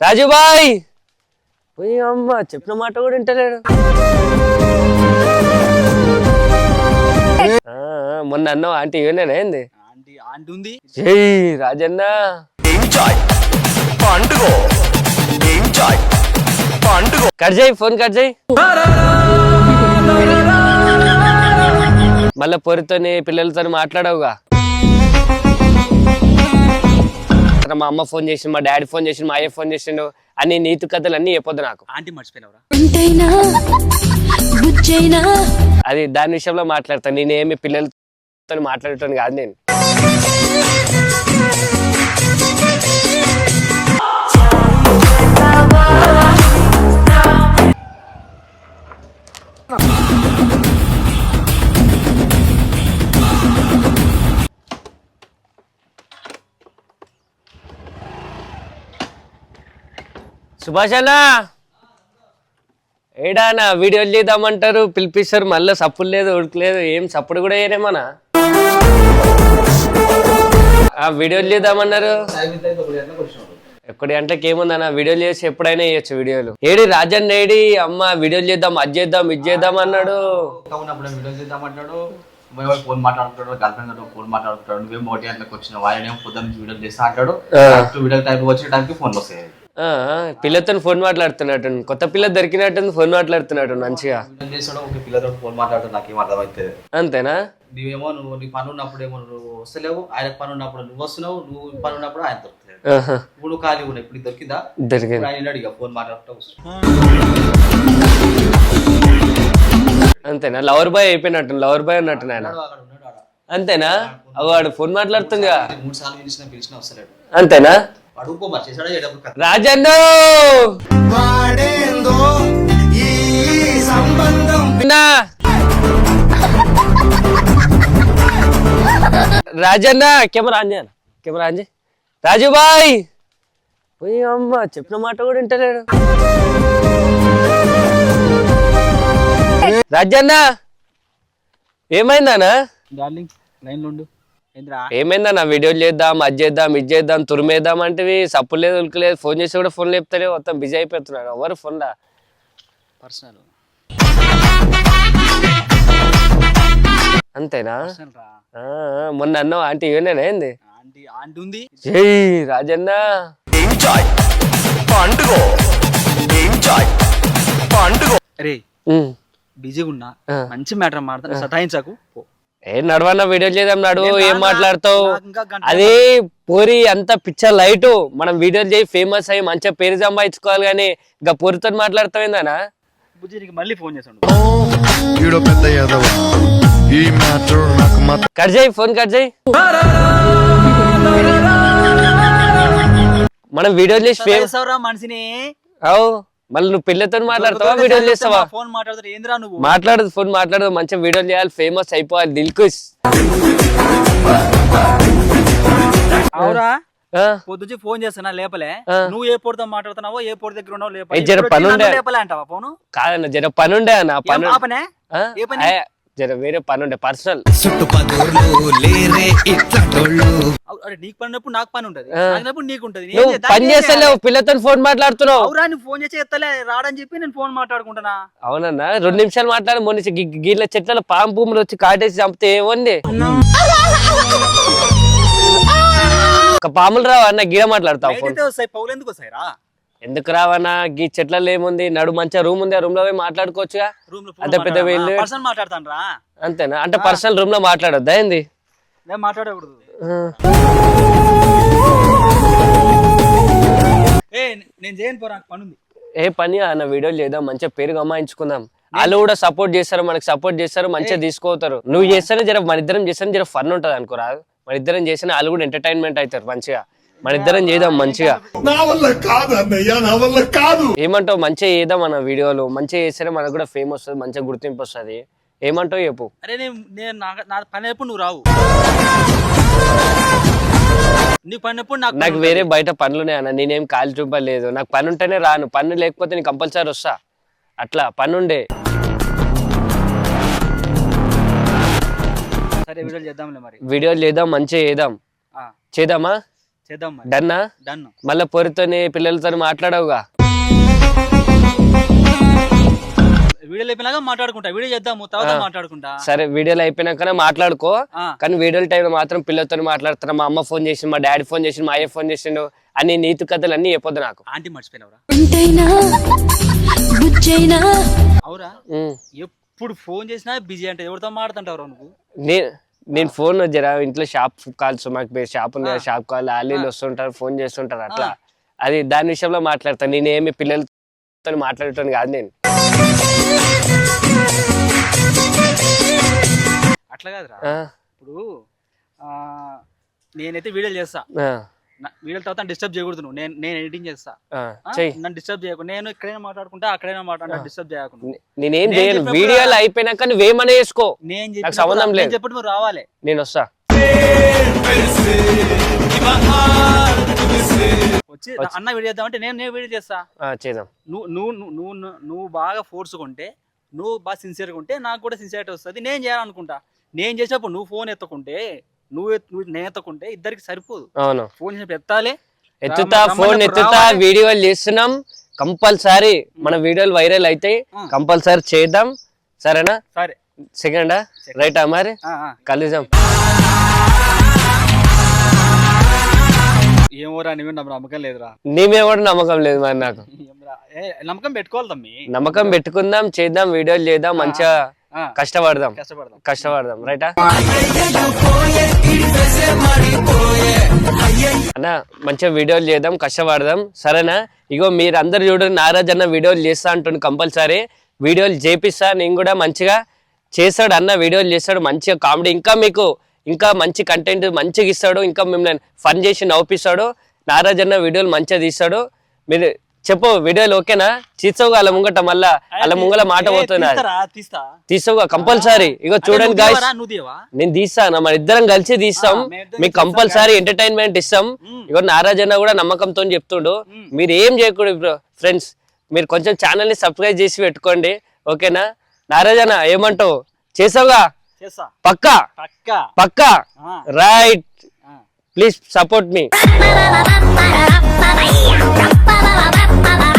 రాజుబాయ్ పోయి అమ్మ చెప్పిన మాట కూడా వింటలేడు మొన్న అన్నావు ఆంటీ ఇవనేనా ఏంది రాజన్న కట్ చేయి ఫోన్ కట్ చేయి మళ్ళా పొరితోని పిల్లలతో మాట్లాడవుగా మా అమ్మ ఫోన్ చేసిండు మా డాడీ ఫోన్ చేసిండు మా అయ్య ఫోన్ చేసిండు. అన్ని నీతి కథలు అన్ని చెప్పొద్దు నాకు. ఆంటీ మర్చిపోయినవరా? అది దాని విషయంలో మాట్లాడతాను నేనేమి పిల్లలతో మాట్లాడటం కాదు నేను. సుభాష్ అన్న. ఏడానా వీడియోలు చేద్దామంటారు. పిలిపిస్తారు మళ్ళీ సప్పులు లేదు ఉడకలేదు ఏం సప్పుడు కూడా ఏనేమన్నా ఆ వీడియోలు చేద్దామన్నారు. ఎక్కడి గంటలకు ఏముందన్న వీడియోలు చేసి ఎప్పుడైనా చేయొచ్చు వీడియోలు. ఏడి రాజన్ ఏడి? అమ్మ వీడియోలు చేద్దాం అది చేద్దాం ఇది చేద్దాం అన్నాడు. ఫోన్ మాట్లాడుతున్నాడు గర్ల్ ఫ్రెండ్ తోటి ఫోన్ మాట్లాడుతున్నాడు. నువ్వేం ఒకటి గంటలకు వచ్చిన ఆయన పొద్దున్న నుంచి వీడియో చేస్తా అంటాడు. వీడియో టైం వచ్చిన టైంకి ఫోన్ వస్తాయి. పిల్లతో ఫోన్ మాట్లాడుతున్నట్టు కొత్త పిల్ల దొరికినట్టు ఫోన్ మాట్లాడుతున్నట్టు మంచిగా. పిల్లతో ఫోన్ మాట్లాడుతూ నాకేం అర్థమవుతుంది అంతేనా? నువ్వేమో నువ్వు నీ పని ఉన్నప్పుడు ఏమో నువ్వు వస్తలేవు ఆయన పని ఉన్నప్పుడు నువ్వు వస్తున్నావు నువ్వు పని ఉన్నప్పుడు ఆయన దొరుకుతాడు ఆహా, ఇప్పుడు నువ్వు ఖాళీ ఉన్నావు ఇప్పుడు దొరికిందా? దొరికింది. ఆయన అడిగా ఫోన్ మాట్లాడుతూ అంతేనా? లవర్ బాయ్ అయిపోయినట్టు లవర్ బాయ్ ఉన్నట్టు ఉన్నాడు ఆడ. అంతేనా? వాడు ఫోన్ మాట్లాడుతుందిగా. మూడు సార్లు పిలిచినా పిలిచినా వస్తలేడు. అంతేనా? అడుగుకో మరి చేసాడా ఏడప్పుడు కథ. రాజన్ను కెమెరా ఆన్ చేయాలి. కెమెరా ఆన్ చేయి. రాజుబాయ్! పోయి అమ్మ చెప్పిన మాట కూడా వింటలేడు. రాజన్న ఏమైందనా డార్లింగ్ లైన్లో ఉండు. ఏమైందన్నా వీడియోలు చేద్దాం అది చేద్దాం ఇది చేద్దాం తురిమేద్దాం అంటే సప్పు లేదు ఉలికలేదు ఫోన్ చేసి కూడా ఫోన్ లేపుతలే మొత్తం బిజీ అయిపోతున్నాడు. ఎవరు ఫోన్ రా పర్సనల్ అంతేనా? రా. మొన్న అన్నావు ఆంటీ ఇవనేనా ఏంది? రాజన్న. అరే ఉమ్. బిజీగా ఉన్నా. మంచి మ్యాటర్ మాట్లాడతా సతాయించకు పో. ఏ నడవన్న వీడియోలు చేద్దాం నడు ఏం? మాట్లాడతావు అదే పూరి అంత పిక్చర్ లైట్ మనం వీడియోలు చేయి ఫేమస్ అయ్యి మంచిగా పేరు సంపాదించుకోవాలి కానీ ఇంకా పూరితో నీకు మళ్ళీ ఫోన్ కట్ చేయి ఫోన్ కట్ చేయి మనం వీడియోలు చేసి మనిషిని అవు మళ్ళీ నువ్వు పిల్లతో మాట్లాడతావా? వీడియోలు చేస్తావా? ఫోన్ మాట్లాడతారు. ఏందిరా నువ్వు? మాట్లాడదు ఫోన్ మాట్లాడదు. మంచిగా వీడియోలు చేయాలి. ఫేమస్ అయిపోవాలి. దిల్కుష్. అవురా? పొద్దుచి ఫోన్ చేస్తున్నా లేపలే. నువ్వు ఏ పొడితో మాట్లాడుతున్నావో ఏ పొడి దగ్గర ఉన్నావు లేపలే. జర అంటావా ఫోను? కాదన్న జర పని ఉండే అన్న పని? ఏ పని? జర వేరే పని ఉండే పర్సనల్ అరే నీకు పడినప్పుడు నాకు పని ఉంటది. ఆ. నాకున్నప్పుడు నీకు ఉంటది నువ్వు? పని చేస్తలేవు. పిల్లతో ఫోన్ మాట్లాడుతున్నావు. అవురా నువ్వు ఫోన్ చేసి ఎత్తలే రాడని చెప్పి నేను ఫోన్ మాట్లాడుకుంటున్నా. అవునన్నా రెండు నిమిషాలు మాట్లాడి మొన్న గి- గీళ్ళ చెట్ల పాము భూములు వచ్చి కాటేసి చంపితే ఏముంది? ఒక పాములు రావు అన్న గీడ మాట్లాడతావు పౌలు ఎందుకు వస్తాయి రా ఎందుకు రావన్నా? గీ చెట్లలో ఏముంది? నడు మంచిగా రూమ్ ఉంది ఆ రూమ్లో పోయి మాట్లాడుకోవచ్చుగా. అంత పెద్ద వీళ్ళు. పర్సన్ అంతేనా? అంటే పర్సనల్ రూమ్లో మాట్లాడొద్దా ఏంది? మాట్లాడకూడదు. నేను చేయను పోరా పని ఏ పని? అన్న వీడియోలు చేద్దాం మంచిగా పేరు గమాయించుకుందాం వాళ్ళు కూడా సపోర్ట్ చేస్తారు మనకి సపోర్ట్ చేస్తారు మంచిగా తీసుకోతారు నువ్వు చేస్తేనే జర మన ఇద్దరం చేస్తేనే జర ఫన్ ఉంటుంది అనుకోరా? మన ఇద్దరం చేస్తేనే వాళ్ళు కూడా ఎంటర్టైన్మెంట్ అవుతారు మంచిగా. మన ఇద్దరం చేద్దాం మంచిగా. నా వల్ల కాదు అన్నయ్య నా వల్ల కాదు. ఏమంటావు? మంచిగా చేద్దాం మన వీడియోలు. మంచిగా చేస్తేనే మనకు కూడా ఫేమ్ వస్తుంది మంచిగా గుర్తింపు వస్తుంది. ఏమంటావు చెప్పు? అరే నేను నేను నా- నా పని ఎప్పుడు నువ్వు రావు. నీ పని ఎప్పుడు నాకు నాకు వేరే. బయట పనులునే అన్న. నేనేం కాలు చూపలేదు. నాకు పని ఉంటేనే రాను. పని లేకపోతే నేను కంపల్సరీ వస్తా. అట్లా పని ఉండే. సరే వీడియోలు చేద్దాంలే మరి. వీడియోలు చేద్దాం మంచిగా చేద్దాం. ఆ, చేద్దామా? చేద్దాం డన్ మళ్ళీ పొరితోని పిల్లలతో మాట్లాడవుగా? వీడియోలు అయిపోయినాక మాట్లాడుకుంటా వీడియో చేద్దాము తర్వాత మాట్లాడుకుంటా. సరే వీడియోలు అయిపోయినాకనే మాట్లాడుకో. కానీ వీడియోల టైం మాత్రం పిల్లలతో మాట్లాడుతున్నా మా అమ్మ ఫోన్ చేసి మా డాడీ ఫోన్ చేసి మా అయ్యే ఫోన్ చేసిండు. అన్ని నీతి కథలు అన్ని చెప్పొద్దు నాకు. ఆంటీ మర్చిపోయినా అవురా. ఎప్పుడు ఫోన్ చేసినా బిజీ అంటే ఎవరితో మాట్లాడుతుంటావు నువ్వు? నేను నేను ఫోన్ జరా ఇంట్లో షాప్ కాల్స్ మాకు షాప్ ఉంది షాప్ కాల్ ఆలీలు వస్తుంటారు ఫోన్ చేస్తుంటారు అట్లా. అది దాని విషయంలో మాట్లాడతాను నేనేమి పిల్లలతో మాట్లాడటం కాదు నేను. అట్లా కాదు ఇప్పుడు నేనైతే వీడియోలు చేస్తా. వీడియో తర్వాత డిస్టర్బ్ చేయకూడదు నువ్వు. నేను నేను ఎడిటింగ్ చేస్తా. నన్ను డిస్టర్బ్ చేయకుండా నేను ఎక్కడైనా మాట్లాడుకుంటా అక్కడైనా మాట్లాడు డిస్టర్బ్ చేయకుండా నేనేం చేయను. వీడియోలు అయిపోయినాక నువ్వేమనే వేసుకో నేను సంబంధం నువ్వు రావాలి. నేను వస్తా. వచ్చి అన్న వీడియో చేద్దాం అంటే నేను నేను వీడియో చేస్తా. చేద్దాం. నువ్వు నువ్వు నువ్వు నువ్వు బాగా ఫోర్స్ కొంటే నువ్వు బాగా సిన్సియర్గా ఉంటే నాకు కూడా సిన్సియర్ వస్తుంది. నేను చేయాలనుకుంటా. నేను చేసేప్పుడు నువ్వు ఫోన్ ఎత్తుకుంటే నువ్వు నువ్వు నేతకుంటే ఇద్దరికి సరిపోదు. అవును. ఫోన్ చేసి ఎత్తాలి. ఎత్తుతా ఫోన్ ఎత్తుతా వీడియోలు చేస్తున్నాం. కంపల్సరీ మన వీడియోలు వైరల్ అయితే కంపల్సరీ చేద్దాం. సరేనా? సరే. సెకండా? రైటా మరి? కలుద్దాం ఏమోరా నమ్మకం లేదురా. కూడా నమ్మకం లేదు మరి నాకు. నమ్మకం పెట్టుకోవాలి నమ్మకం పెట్టుకుందాం చేద్దాం వీడియోలు చేద్దాం మంచిగా కష్టపడదాం. కష్టపడదాం. రైటా? అన్న మంచిగా వీడియోలు చేద్దాం కష్టపడదాం. సరేనా? ఇగో మీరు అందరు చూడు నారాజ్ అన్న వీడియోలు చేస్తా అంటుండు కంపల్సరీ. వీడియోలు చేపిస్తా నేను కూడా మంచిగా చేస్తాడు అన్న వీడియోలు చేస్తాడు మంచిగా కామెడీ. ఇంకా మీకు ఇంకా మంచి కంటెంట్ మంచిగా ఇస్తాడు ఇంకా మిమ్మల్ని ఫన్ చేసి నవ్విస్తాడు నారాజ్ అన్న వీడియోలు మంచిగా తీస్తాడు. మీరు చెప్పు వీడియోలు ఓకేనా? తీసుకోగా అలా ముంగట మళ్ళా అలా ముంగల మాట పోతున్నా. తీసావుగా కంపల్సరీ. ఇగో చూడండి గాయస్ నేను తీస్తాను? మన ఇద్దరం కలిసి తీస్తాం. మీకు కంపల్సరీ ఎంటర్టైన్మెంట్ ఇస్తాం. ఇగో నారాజన్న కూడా నమ్మకంతో చెప్తుండు. మీరు ఏం చేయకూడదు ఫ్రెండ్స్ మీరు కొంచెం ఛానల్ని సబ్స్క్రైబ్ చేసి పెట్టుకోండి. ఓకేనా? నారాజన్న ఏమంటావు? చేసావుగా? పక్కా? పక్కా. Right please support me